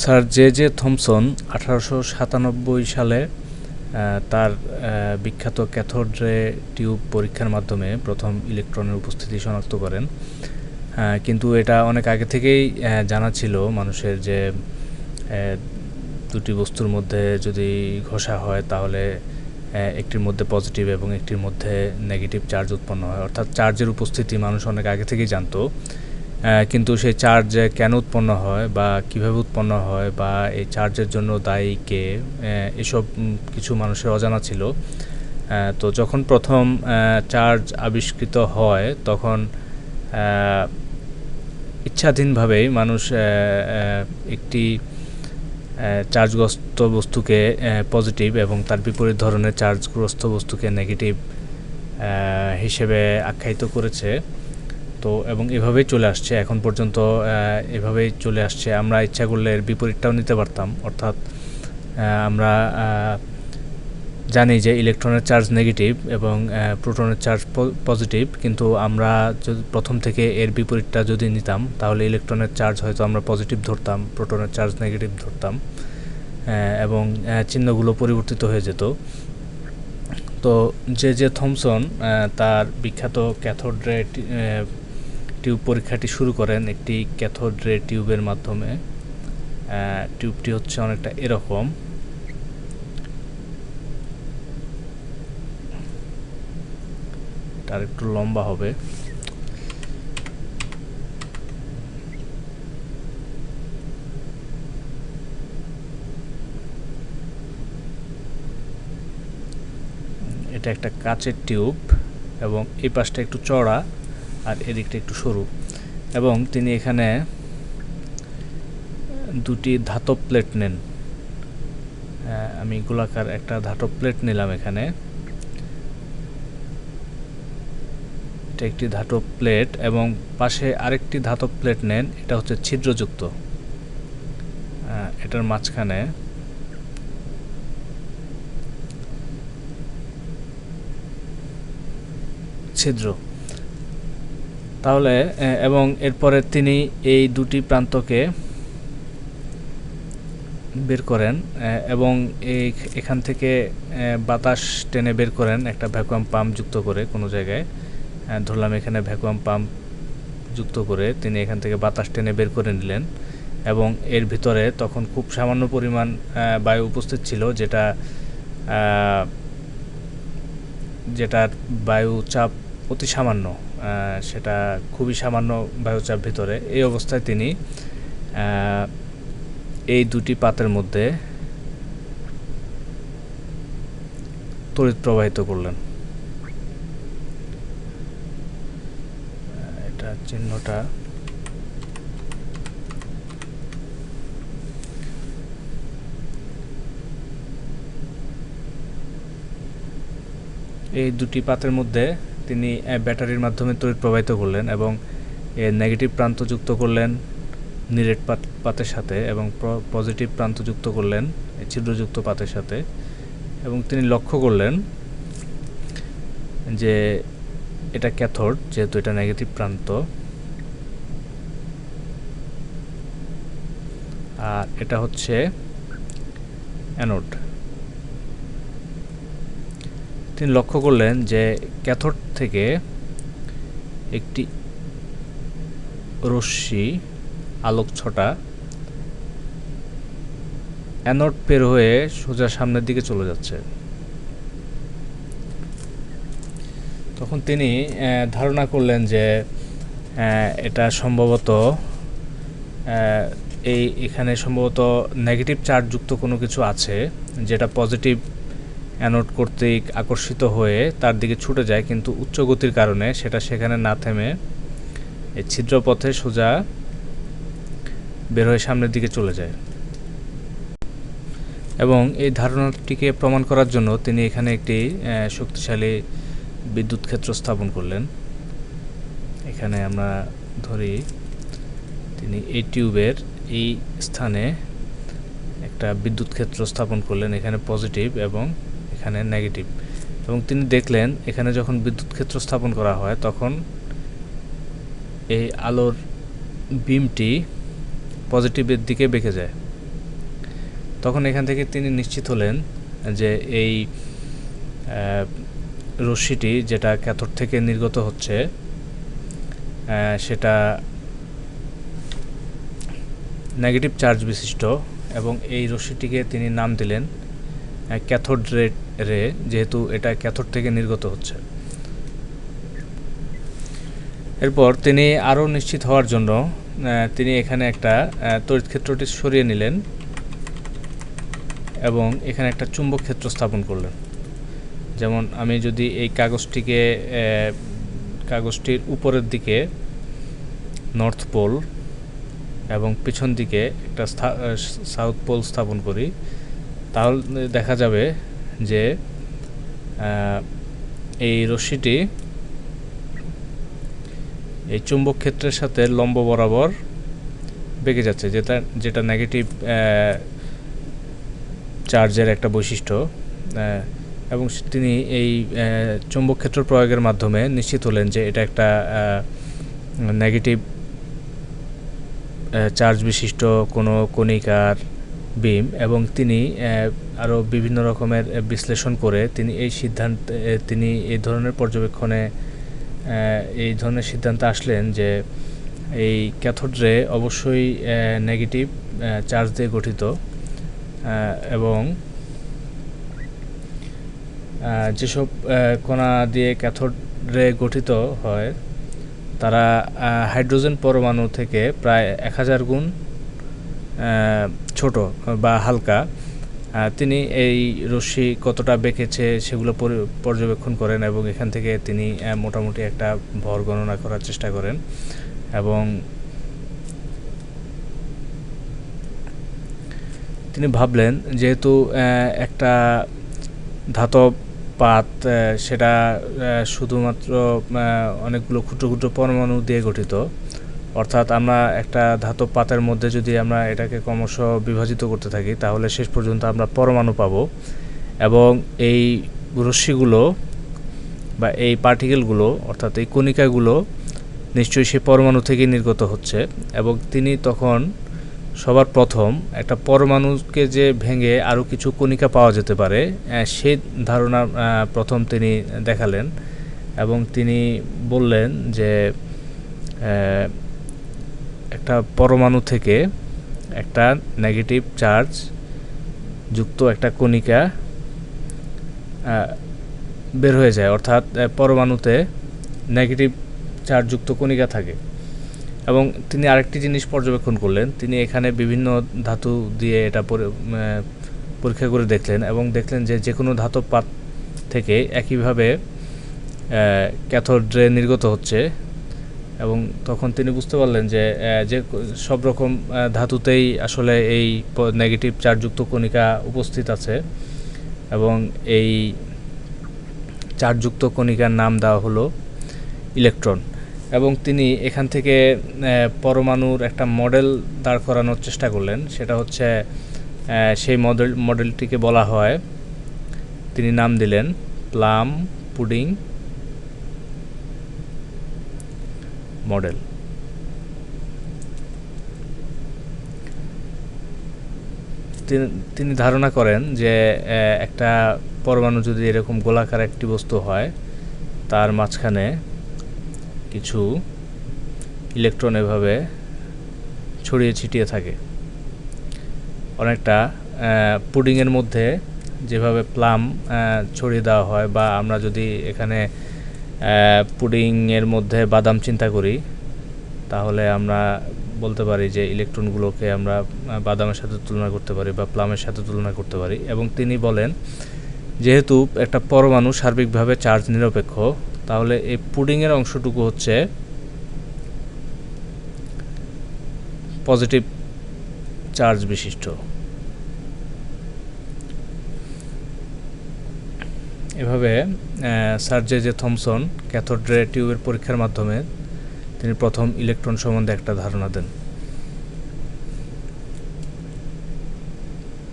Sir J J Thomson আঠারোশো সাতানব্বই সালে তার বিখ্যাত ক্যাথোড রে টিউব পরীক্ষার মাধ্যমে প্রথম ইলেকট্রনের উপস্থিতি শনাক্ত করেন। কিন্তু এটা অনেক আগে থেকেই জানা ছিল মানুষের যে দুটি বস্তুর মধ্যে যদি ঘষা হয় তাহলে একটির মধ্যে পজিটিভ এবং একটির মধ্যে নেগেটিভ চার্জ উৎপন্ন হয়। অর্থাৎ চার্জের উপস্থিতি মানুষ অনেক আগে থেকেই জানতো। কিন্তু সেই চার্জ কেন উৎপন্ন হয় বা কীভাবে উৎপন্ন হয় বা এই চার্জের জন্য দায়ী কে এসব কিছু মানুষের অজানা ছিল। তো যখন প্রথম চার্জ আবিষ্কৃত হয় তখন ইচ্ছাধীনভাবেই মানুষ একটি চার্জগ্রস্ত বস্তুকে পজিটিভ এবং তার বিপরীত ধরনের চার্জগ্রস্ত বস্তুকে নেগেটিভ হিসেবে আখ্যায়িত করেছে। তো এবং এভাবেই চলে আসছে। এখন পর্যন্ত এভাবেই চলে আসছে। আমরা ইচ্ছা করলে এর বিপরীতটাও নিতে পারতাম। অর্থাৎ আমরা জানি যে ইলেকট্রনের চার্জ নেগেটিভ এবং প্রোটনের চার্জ পজিটিভ, কিন্তু আমরা প্রথম থেকে এর বিপরীতটা যদি নিতাম, তাহলে ইলেকট্রনের চার্জ হয়তো আমরা পজিটিভ ধরতাম, প্রোটনের চার্জ নেগেটিভ ধরতাম এবং চিহ্নগুলো পরিবর্তিত হয়ে যেত। তো যে যে থমসন তার বিখ্যাত ক্যাথোড টিউব পরীক্ষাটি শুরু করেন একটি ক্যাথোড রে টিউবের মাধ্যমে। টিউবটি হচ্ছে অনেকটা এরকম। এটা একটু লম্বা হবে। এটা একটা কাচের টিউব এবং এই পাশটা একটু চড়া আর এদিকটা একটু সরু। এবং তিনি এখানে দুটি ধাতব প্লেট নেন। আমি গোলাকার একটা ধাতব প্লেট নিলাম এখানে। এটা একটি ধাতব প্লেট এবং পাশে আরেকটি ধাতব প্লেট নেন। এটা হচ্ছে ছিদ্রযুক্ত। এটার মাঝখানে ছিদ্র। তাহলে এবং এরপরে তিনি এই দুটি প্রান্তকে বের করেন এবং এই এখান থেকে বাতাস টেনে বের করেন একটা ভ্যাকুয়াম পাম্প যুক্ত করে কোনো জায়গায়। ধরলাম এখানে ভ্যাকুয়াম পাম্প যুক্ত করে তিনি এখান থেকে বাতাস টেনে বের করে নিলেন, এবং এর ভিতরে তখন খুব সামান্য পরিমাণ বায়ু উপস্থিত ছিল যেটা যেটার বায়ু চাপ অতি সামান্য সেটা খুবই সামান্য বায়ুচাপ ভিতরে। এই অবস্থায় তিনি এই দুটি পাতের মধ্যে তড়িৎ প্রবাহিত করলেন। এটা চিহ্নটা এই দুটি পাতের মধ্যে তিনি ব্যাটারির মাধ্যমে তড়িৎ প্রবাহিত করলেন এবং নেগেটিভ প্রান্ত যুক্ত করলেন নিরেট পাত, পাতের সাথে এবং পজিটিভ প্রান্ত যুক্ত করলেন ছিদ্রযুক্ত পাতের সাথে এবং তিনি লক্ষ্য করলেন যে এটা ক্যাথোড, যেহেতু এটা নেগেটিভ প্রান্ত। আর এটা হচ্ছে অ্যানোড তিনি লক্ষ্য করলেন যে ক্যাথোড থেকে একটি রশ্মি আলোক ছটা অ্যানোড পের হয়ে সোজা সামনের দিকে চলে যাচ্ছে। তখন তিনি ধারণা করলেন যে এটা সম্ভবত এই এখানে সম্ভবত নেগেটিভ চার্জ যুক্ত কোনো কিছু আছে যেটা পজিটিভ অ্যানোড কর্তৃক আকর্ষিত হয়ে তার দিকে ছুটে যায়, কিন্তু উচ্চ গতির কারণে সেটা সেখানে না থেমে এই ছিদ্রপথে সোজা বের হয়ে সামনের দিকে চলে যায়। এবং এই ধারণাটিকে প্রমাণ করার জন্য তিনি এখানে একটি শক্তিশালী বিদ্যুৎ ক্ষেত্র স্থাপন করলেন। এখানে আমরা ধরি, তিনি এই টিউবের এই স্থানে একটা বিদ্যুৎ ক্ষেত্র স্থাপন করলেন, এখানে পজিটিভ এবং এখানে নেগেটিভ এবং তিনি দেখলেন, এখানে যখন বিদ্যুৎ ক্ষেত্র স্থাপন করা হয়, তখন এই আলোর বিমটি পজিটিভের দিকে বেঁকে যায়। তখন এখান থেকে তিনি নিশ্চিত হলেন যে এই রশ্মিটি যেটা ক্যাথর থেকে নির্গত হচ্ছে সেটা নেগেটিভ চার্জ বিশিষ্ট এবং এই রশ্মিটিকে তিনি নাম দিলেন ক্যাথোড রে রে যেহেতু এটা ক্যাথোড থেকে নির্গত হচ্ছে। এরপর তিনি আরও নিশ্চিত হওয়ার জন্য তিনি এখানে একটা তড়িৎ ক্ষেত্রটি সরিয়ে নিলেন এবং এখানে একটা চুম্বক ক্ষেত্র স্থাপন করলেন। যেমন আমি যদি এই কাগজটিকে কাগজটির উপরের দিকে নর্থ পোল এবং পিছন দিকে একটা সাউথ পোল স্থাপন করি, তাহলে দেখা যাবে যে এই রশ্মিটি এই চুম্বক ক্ষেত্রের সাথে লম্ব বরাবর বেঁকে যাচ্ছে, যেটা যেটা নেগেটিভ চার্জের একটা বৈশিষ্ট্য এবং তিনি এই চুম্বক ক্ষেত্র প্রয়োগের মাধ্যমে নিশ্চিত হলেন যে এটা একটা নেগেটিভ চার্জ বিশিষ্ট কোনো কণিকার বিম এবং তিনি আরও বিভিন্ন রকমের বিশ্লেষণ করে তিনি এই সিদ্ধান্ত তিনি এই ধরনের পর্যবেক্ষণে এই ধরনের সিদ্ধান্তে আসলেন যে এই ক্যাথোড রে অবশ্যই নেগেটিভ চার্জ দিয়ে গঠিত এবং যেসব কণা দিয়ে ক্যাথোড রে গঠিত হয়, তারা হাইড্রোজেন পরমাণু থেকে প্রায় এক হাজার গুণ ছোট বা হালকা তিনি এই রশ্মি কতটা বেঁকেছে সেগুলো পর্যবেক্ষণ করেন এবং এখান থেকে তিনি মোটামুটি একটা ভর গণনা করার চেষ্টা করেন এবং তিনি ভাবলেন যেহেতু একটা ধাতব পাত সেটা শুধুমাত্র অনেকগুলো ক্ষুদ্র ক্ষুদ্র পরমাণু দিয়ে গঠিত অর্থাৎ আমরা একটা ধাতব পাতের মধ্যে যদি আমরা এটাকে ক্রমশ বিভাজিত করতে থাকি, তাহলে শেষ পর্যন্ত আমরা পরমাণু পাব। এবং এই রশ্মিগুলো বা এই পার্টিকেলগুলো, অর্থাৎ এই কণিকাগুলো নিশ্চয়ই সেই পরমাণু থেকেই নির্গত হচ্ছে। এবং তিনি তখন সবার প্রথম একটা পরমাণুকে যে ভেঙে আরও কিছু কণিকা পাওয়া যেতে পারে সেই ধারণা প্রথম তিনি দেখালেন। এবং তিনি বললেন যে একটা পরমাণু থেকে একটা নেগেটিভ চার্জ যুক্ত একটা কণিকা বের হয়ে যায়। অর্থাৎ পরমাণুতে নেগেটিভ চার্জযুক্ত কণিকা থাকে। এবং তিনি আরেকটি জিনিস পর্যবেক্ষণ করলেন। তিনি এখানে বিভিন্ন ধাতু দিয়ে এটা পরীক্ষা করে দেখলেন এবং দেখলেন যে যে কোনো ধাতব পাত থেকে একইভাবে ক্যাথোড্রে নির্গত হচ্ছে। এবং তখন তিনি বুঝতে পারলেন যে যে সব রকম ধাতুতেই আসলে এই নেগেটিভ চার্জযুক্ত কণিকা উপস্থিত আছে এবং এই চার্জযুক্ত কণিকার নাম দেওয়া হলো ইলেকট্রন। এবং তিনি এখান থেকে পরমাণুর একটা মডেল দাঁড় করানোর চেষ্টা করলেন। সেটা হচ্ছে সেই মডেল, মডেলটিকে বলা হয়, তিনি নাম দিলেন, প্লাম, পুডিং মডেল। তিনি ধারণা করেন যে একটা পরমাণু যদি এরকম গোলাকার একটি বস্তু হয়, তার মাঝখানে কিছু ইলেকট্রন এভাবে ছড়িয়ে ছিটিয়ে থাকে। অনেকটা পুডিংয়ের মধ্যে যেভাবে প্লাম ছড়িয়ে দেওয়া হয় বা আমরা যদি এখানে পুডিংয়ের মধ্যে বাদাম চিন্তা করি, তাহলে আমরা বলতে পারি যে ইলেকট্রনগুলোকে আমরা বাদামের সাথে তুলনা করতে পারি বা প্লামের সাথে তুলনা করতে পারি। এবং তিনি বলেন, যেহেতু একটা পরমাণু সার্বিকভাবে চার্জ নিরপেক্ষ, তাহলে এই পুডিংয়ের অংশটুকু হচ্ছে পজিটিভ চার্জ বিশিষ্ট। এভাবে সার্জে জে থমসন ক্যাথোড্রে টিউবের পরীক্ষার মাধ্যমে তিনি প্রথম ইলেকট্রন সম্বন্ধে একটা ধারণা দেন।